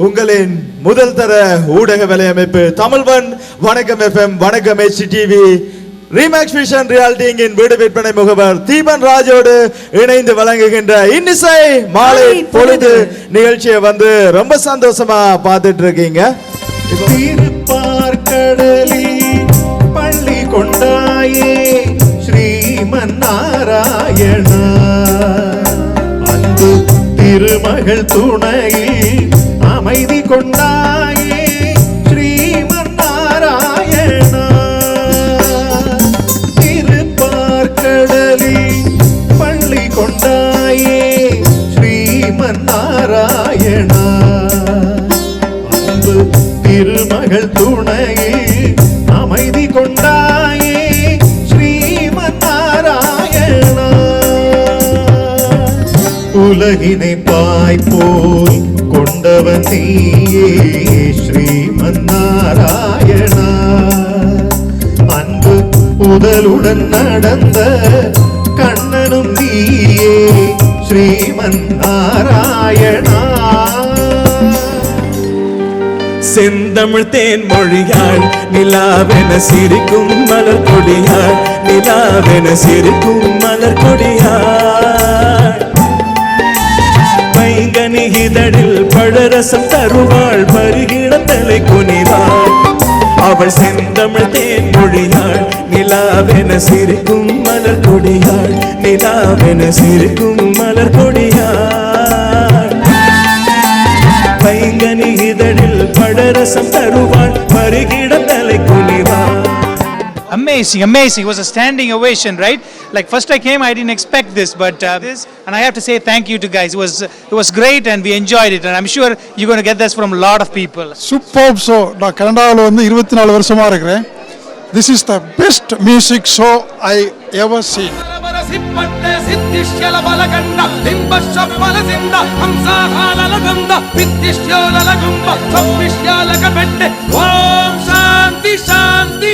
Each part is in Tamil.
உங்களின் முதல் தர ஊடக வலையமைப்பு தமிழ்வன் வணக்கம் எஃப்எம் வணக்கம் எச் டிவி ரீமேக்ஸ் விஷன் ரியாலிட்டிங்கின் வீடு விற்பனை முகவர் தீபன் ராஜோடு இணைந்து வழங்குகின்ற இன்னிசை மாலை பொழுது. நிகழ்ச்சியை வந்து ரொம்ப சந்தோஷமா பார்த்துட்டு இருக்கீங்க பள்ளி கொண்டாயே ஸ்ரீமன் நாராயணா. திருமகள் துணையில் அமைதி கொண்டாயே ஸ்ரீமன் நாராயணா திருப்பார்கடலில் பள்ளி கொண்டாயே ஸ்ரீமன் நாராயணா அன்பு திருமகள் துணை உலகினை பாய்போல் கொண்டவன் நீயே ஸ்ரீமன் நாராயணா அன்பு உடலுடன் நடந்த கண்ணனும் நீயே ஸ்ரீமன் நாராயணா செந்தமிழ் தேன் மொழியாள் நிலாவென சிரிக்கும் மலர் கொடியாள் நிலாவென சிரிக்கும் மலர் கொடியாள் இதழில் பழரசம் தருவாள் பருகிட தலை குனிவாள். அவள் செந்தமிழ் தேன் மொழியாள் நிலாவென சிரிக்கும் மலர் கொடியாள் நிலாவென சிரிக்கும் மலர் கொடியாள். பைங்கனி இதழில் பழரசம் தருவாள் பருகிட Amazing, amazing. It was a standing ovation, right? Like first I came, I didn't expect this, but uh, this, and I have to say thank you to guys. It was it was great, and we enjoyed it, and I'm sure you're going to get this from a lot of people. Super show நான் கனடாவில் வந்து இருபத்தி நாலு வருஷமா இருக்கிறேன் this is the best music show I ever seen ಸಿಪ್ಪಟ್ಟೆ ಸಿದ್ಧಿಶ್ಯಲ ಬಲಗಂಡ ಲಿಂಬಶಪ್ಪಲ ಸಿಂದ ಹಂಸಾಹಾಲಲ ಗಂಧ ವಿದ್ಯಿಶ್ಯೋಲಲ ಗುಂಬ ಸೌಮಿಶ್ಯಾಲಕ ಬೆಟ್ಟೆ ಓಂ ಶಾಂತಿ ಶಾಂತಿ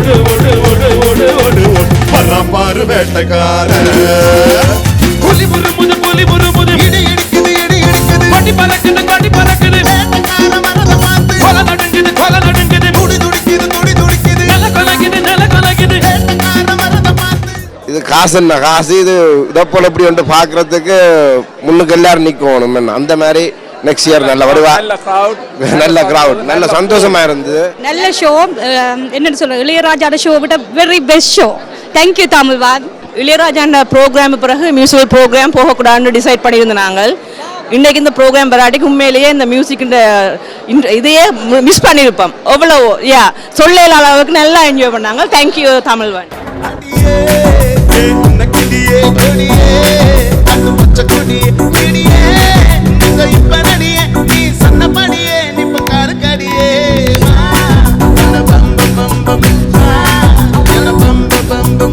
ஓடு ஓடு ஓடு ஓடு ஓடு ஓடு. ஓடு வர்றான் பாரு வேட்டக்கார புலி புருமுது புலி புருமுது இடி இடிக்குது இடி இடிக்குது. கொடி பறக்குது கொடி பறக்குது. வேட்டக்கார மரத பார்த்து. கொலை நடுங்குது கொலை நடுங்குது. துடி துடிக்குது துடி துடிக்குது. நில கலகுது நில கலகுது வேட்டக்கார மரத பார்த்து. இது காசுன்னா காசு? இது இதை போல இப்படி வந்து பார்க்கறதுக்கு முன்னுக்கு எல்லாரும் நிற்கணும் என்ன? அந்த மாதிரி நெக்ஸ்ட் இயர் நல்ல வருவா. நல்ல கிரவுட் நல்ல சந்தோஷமா இருந்தது நல்ல ஷோ என்னன்னு சொல்ல இளையராஜாட ஷோ விட very best show thank you தமிழ்வாத் இளையராஜாண்ட ப்ரோக்ராம் பிறகு மியூசிக்கல் ப்ரோக்ராம் போகக்கூடாதுன்னு டிசைட் பண்ணியிருந்தோம் நாங்கள். இன்றைக்கு இந்த ப்ரோக்ராம் வராட்டிக்கு உண்மையிலேயே இந்த மியூசிக் இதையே மிஸ் பண்ணியிருப்போம். எவ்வளோ யா சொல்ல இல்லாத அளவுக்கு நல்லா என்ஜாய் பண்ணாங்க. தேங்க்யூ தமிழ்வன் கிளியே. போக இப்ப நடியே நீ சொன்னபடியே நிப்ப காருக்கடியே பம் பம் பம் பம் பம் பம்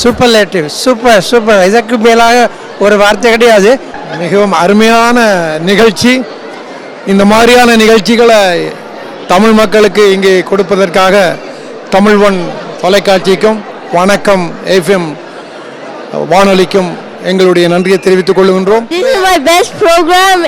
சூப்பர் லேட்டிவ் சூப்பர் சூப்பர் இதற்கு மேலாக ஒரு வார்த்தை கிடையாது. மிகவும் அருமையான நிகழ்ச்சி இந்த மாதிரியான நிகழ்ச்சிகளை தமிழ் மக்களுக்கு இங்கே கொடுப்பதற்காக தமிழ் ஒன் தொலைக்காட்சிக்கும் வணக்கம் எஃப்எம் வானொலிக்கும் எங்களுடைய நன்றியை தெரிவித்துக் கொள்கின்றோம் This is my best program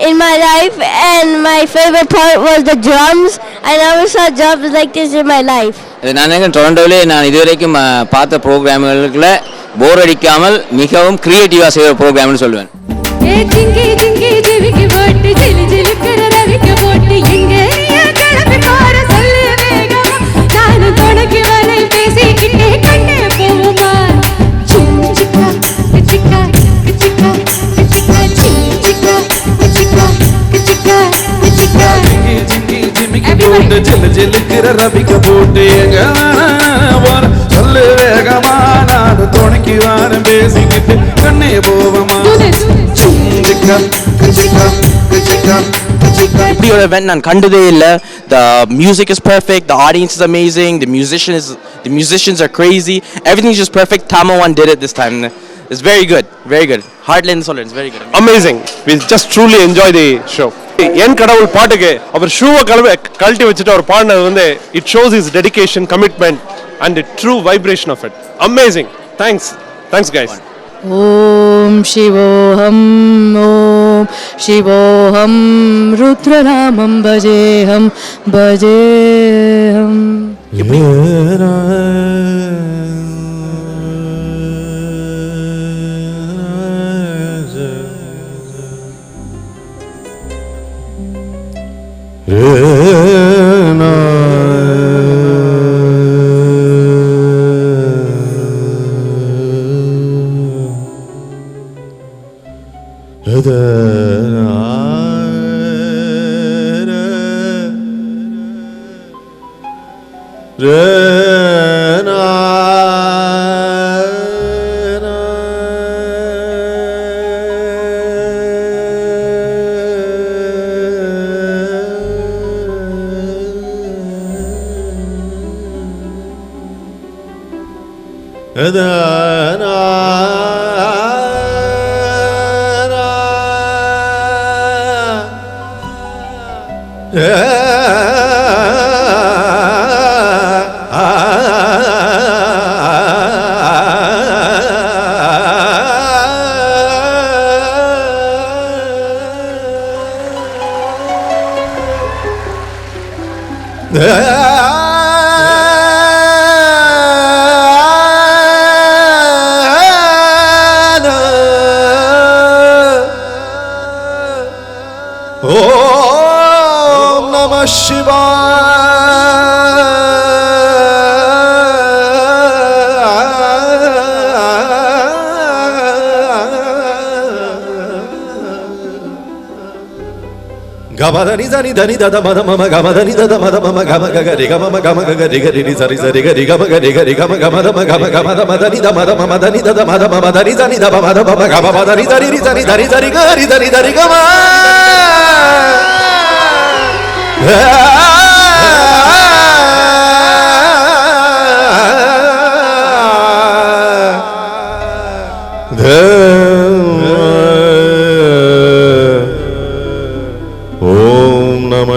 in my life and my favorite part was the drums. I never saw drums like this in my life. இது நான் டொரண்டோவிலே நான் இதுவரைக்கும் பார்த்த ப்ரோக்ராம்களுக்குள்ள போர் அடிக்காமல் மிகவும் கிரியேட்டிவாக செய்கிற ப்ரோக்ராம்னு சொல்லுவேன் போட்டு ஜில்லு ஜில்லுக்கிற ரபிக்க போட்டு எங்க சொல்லு வேகமான துணைக்கு வாரம் பேசிக்கிட்டு கண்ணே போ இப்படி ஒரு event நான் கண்டதே இல்லை the music is perfect the audience is amazing the musician is the musicians are crazy everything's just perfect Tama one did it this time it's very good very good hardly சொல்றேன் it's very good amazing we just truly enjoy the show என் கடவுள் பாட்டுக்கு அவர் ஷூவை கழுவ கழட்டி வச்சுட்டு அவர் பாடினது வந்து it shows is dedication commitment and true vibration of it amazing thanks thanks guys ॐ शिवोऽहं ॐ शिवोऽहं रुद्रनामं भजेऽहं भजेऽहम् Eden নম শিবায়। మమదని జని ధని దద మద మమ గమదని దద మద మమ గమ గగ రి గమ గమ గగ రి గరి రి సరి సరి గరి గమ గరి గరి గమ గమ దమ గమ గమ దమ ద మద మమ ధని దద మద మమ ధని జని ద మద మమ గమ మదని దరి రి సరి ధరి సరి గరి ధరి ధరి గమ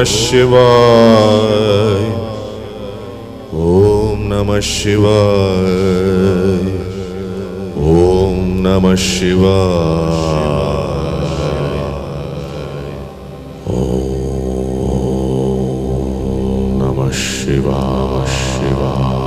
नमः शिवाय। ॐ नमः शिवाय। ॐ नमः शिवाय। ॐ नमः शिवाय शिवाय।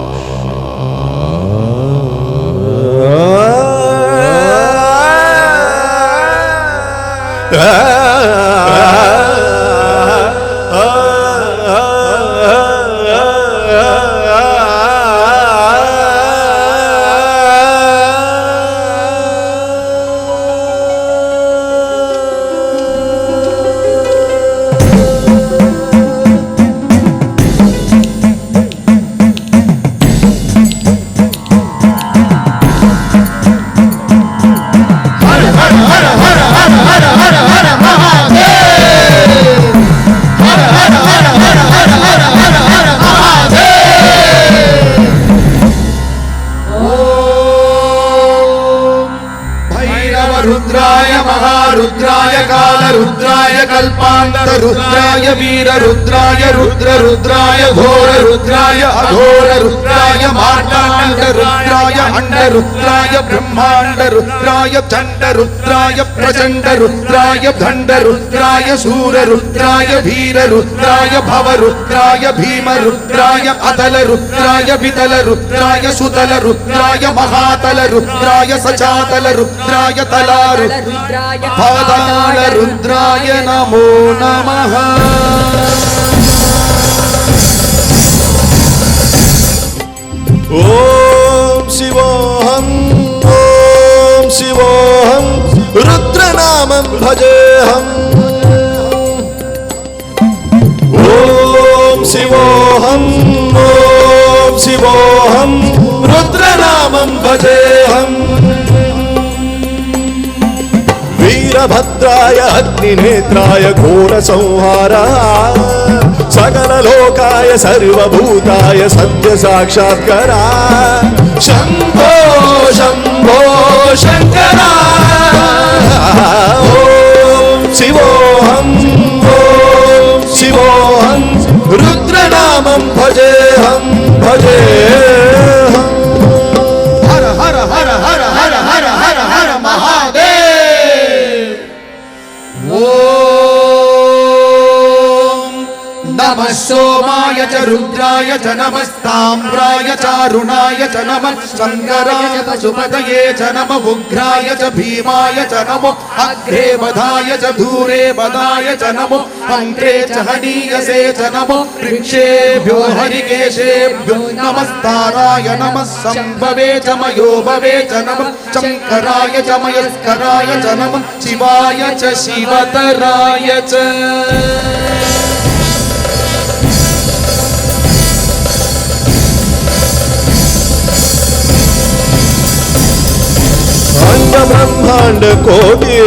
रुद्राय महारुद्राय काल रुद्राय कल्पान्त रुद्राय वीर रुद्राय रुद्र रुद्राय घोर रुद्राय अघोर रुद्राय मार्ताण्ड रुद्राय अण्ड रुद्राय ब्रह्माण्ड रुद्राय चण्ड रुद्राय प्रचण्ड रुद्राय పాదాల రుద్రాయ నమో నమ. ఓం శివోహం ఓం శివోహం రుద్రనామం భజేహం ఓం శివోహం ఓం శివోహం రుద్రనామం భజే భద్రాయ అగ్నినేత్రాయ ఘోర సంహార. సకలలోకాయ సర్వభూతాయ సత్య సాక్షాత్కరా. శంక रुद्राय च नमस्ताम्राय चारुणाय च नमः शङ्कराय सुपदये च नमः उग्राय च भीमाय च नमो अग्रे वधाय च दूरे वदाय च नमो अङ्के च हनीयसे च नमो वृक्षेभ्यो हरिकेशेभ्यो नमस्ताराय नमः सम्भवे च मयो भवे च नमः शङ्कराय च मयस्कराय च नमः शिवाय च शिवतराय च ब्रह्मांड को भी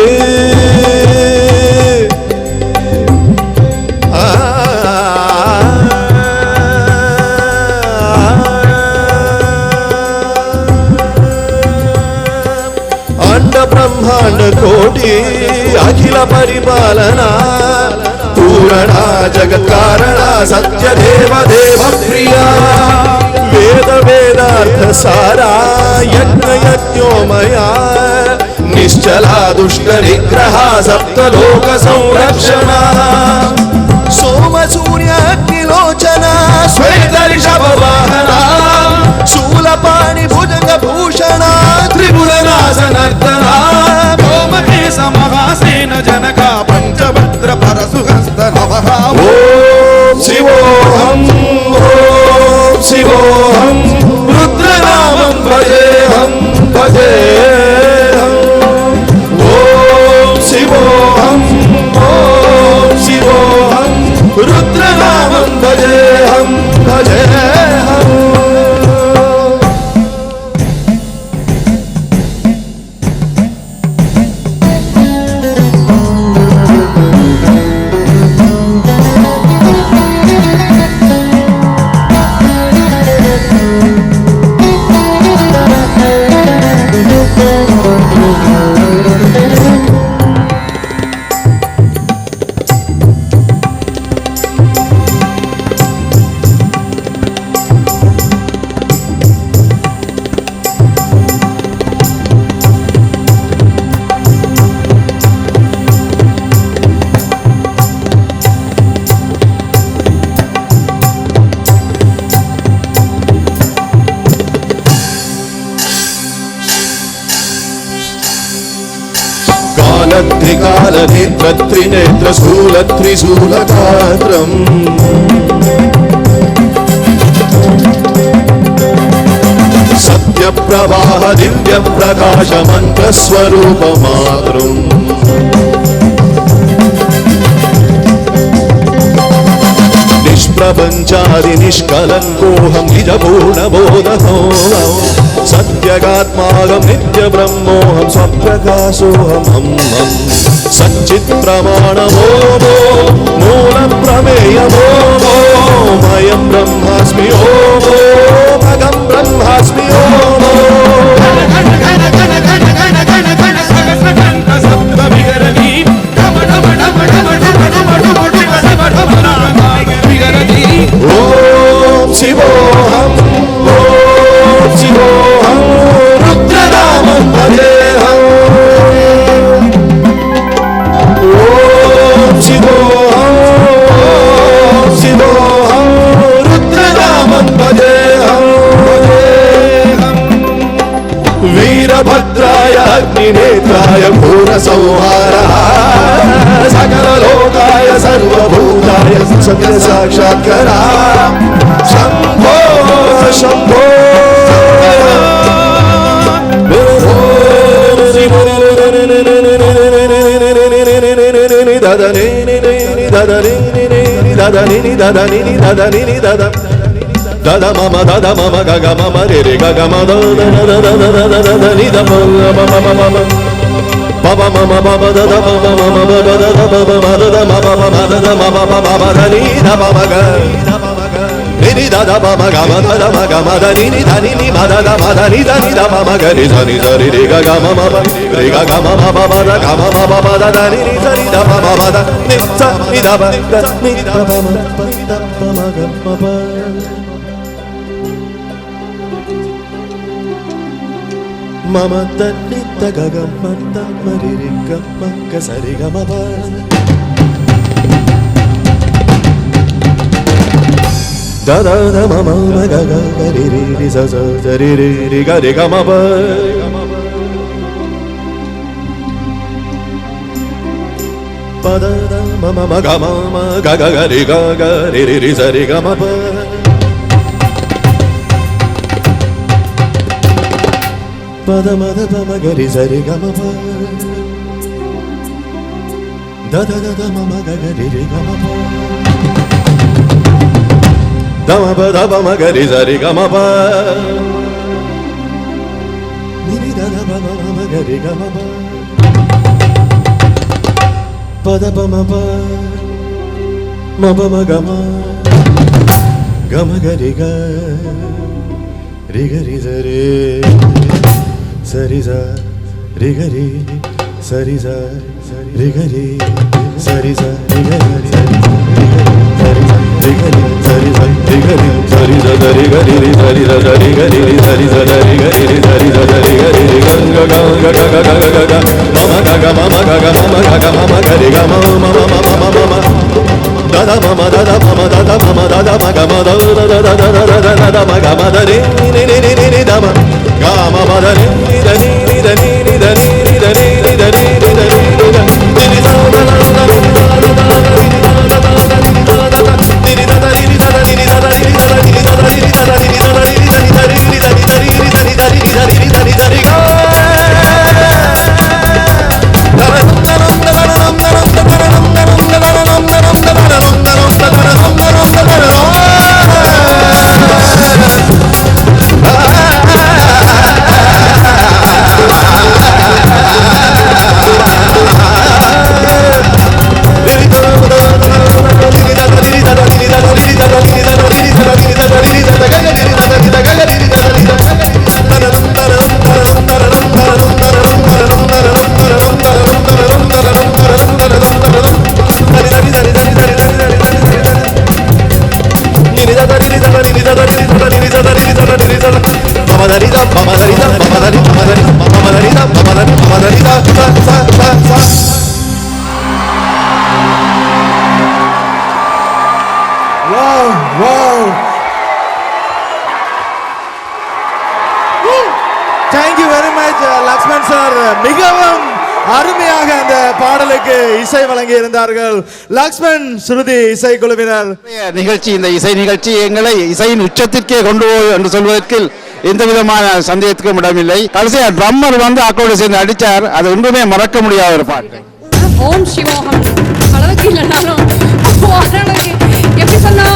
ब्रह्मांड कोटि अखिल परिपालना पूरणा जगत कारणा सत्य देव देव प्रिया वेद वेदार्थ सारा यज्ञ यज्ञो मया నిశ్చలా దుష్ట నిగ్రహ సప్తలోక సంరక్షణ. సోమ సూర్యాగ్నిలోచన శ్వేత రిషభ వాహన. శూలపాణి భుజంగ భూషణ త్రిపుర నాశనర్దన మహాసేన జనక పంచభద్ర పరసుహస్త నవ ఓ सत्यप्रवाह दिव्यप्रकाशमन्त्रस्वरूपमातृम् निष्प्रपञ्चादि निष्कलङ्कोऽहं निजपूर्णबोधहो सत्यगात्मागं नित्यब्रह्मोऽहं स्वप्रकाशोऽहमं सच्चित्प्रमाणमो मो मूलप्रमेयमो मो मयं ब्रह्मास्मि ओ मो भगं ब्रह्मास्मि ओ ስትዘሻገራ ሸምቦ ሸምቦ Dada mama dada mama gaga mama re re gaga mama da da da da da da da da da da da da da da మమ మమ మమ దద మమ మమ దద మమ మద మమ మమ దద మమ మమ మదని దమ మగ నిని దద మమ గమ దద మగ మద నిని ధని ని మద ద మద ని ధని దమ మగ ని ధని ధని రే గ గమ మమ రే గ గమ మమ మద గమ మమ మద ధని ని ధని దమ మమ ద ని స ని దమ ద ని దమ మమ దమ మగ మమ మమ తన్నిత్త గగమ్మ తమ్మరి రింగమ్మక్క సరిగమప దదన మమ గగ గరి రి స సరి రి రి గరి గమప పద మమ మగ మమ గగ గరి గగ రి రి సరి గమప పద మద పమ గరి సరి గమ దద గద మమ గరి రి గమ దమ పద పమ గరి సరి గమ ప నిరి దద పమ మమ గరి గమ ప పద పమ ప మమ గమ గమ గరి గ రిగ రి సరే సరిజ రిగరి సరిజ రిగరి సరిజ రిగరి రిగరి సరిజ రిగరి సరిజ రిగరి సరిజ రిగరి సరిజ రిగరి సరిజ రిగరి గంగ గంగ గగ గగ గగ మమ గగ మమ గగ మమ గగ మమ గరి గమ మమ మమ మమ దద మమ దద మమ దద మమ దద మగ మద దద దద దద దద దద మగ మద ని ని ని ని ని ని దమ గా మమ ద ని ని ద ని ని ద ని ని ద ని ని ద ని ని ద ని ని ద ని ని ద ని ని ద ని ని ద இசை வழங்கி இருந்தார்கள். லக்ஷ்மண் ஸ்ருதி இசை குழுவினர். நிகழ்ச்சி இந்த இசை நிகழ்ச்சி எங்களை இசையின் உச்சத்திற்கே கொண்டு போய் என்று சொல்வதற்கு எந்த விதமான சந்தேகத்துக்கும் இடமில்லை. கடைசியா ட்ரம்மர் வந்து அக்கோடு சேர்ந்து அடிச்சார். அது ஒன்றுமே மறக்க முடியாத ஒரு பாட்டு. ஓம் சிவோகம் அளவுக்கு இல்லைனாலும் எப்படி சொன்னா?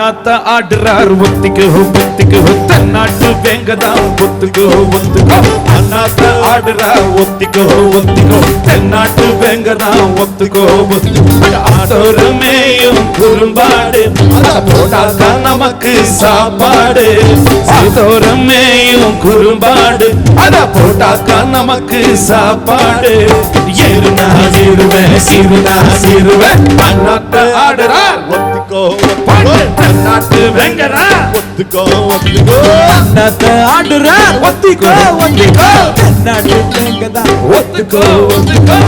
நாத்த ஆடுறார் ஒத்திக்கு ஒத்திக்கு தென்னாட்டு வேங்கதான். ஒத்துக்கு ஒத்துக்கோ அண்ணாத்த ஆடுறார் ஒத்திக்கோ ஒத்திக்கோ தென்னாட்டு வேங்கதான். ஒத்துக்கோ ஒத்துக்கோ ஆடோரமேயும் குறும்பாடு. போட்டாதான் நமக்கு சாப்பாடு. ஆடோரமேயும் குறும்பாடு. அத போட்டாக்கா நமக்கு சாப்பாடு. ஏறுனா ஏறுவேன் சீருனா சீருவேன் அண்ணாத்த ஆடுறார் ஒத்துக்கோ நாட்டு வெங்கரா ஒத்துக்கோ ஒத்துக்கோ. நாத்த ஆடுற. ஒத்திக்கோ ஒத்திக்கோ. நாட்டு வெங்கதா ஒத்துக்கோ ஒத்துக்கோ.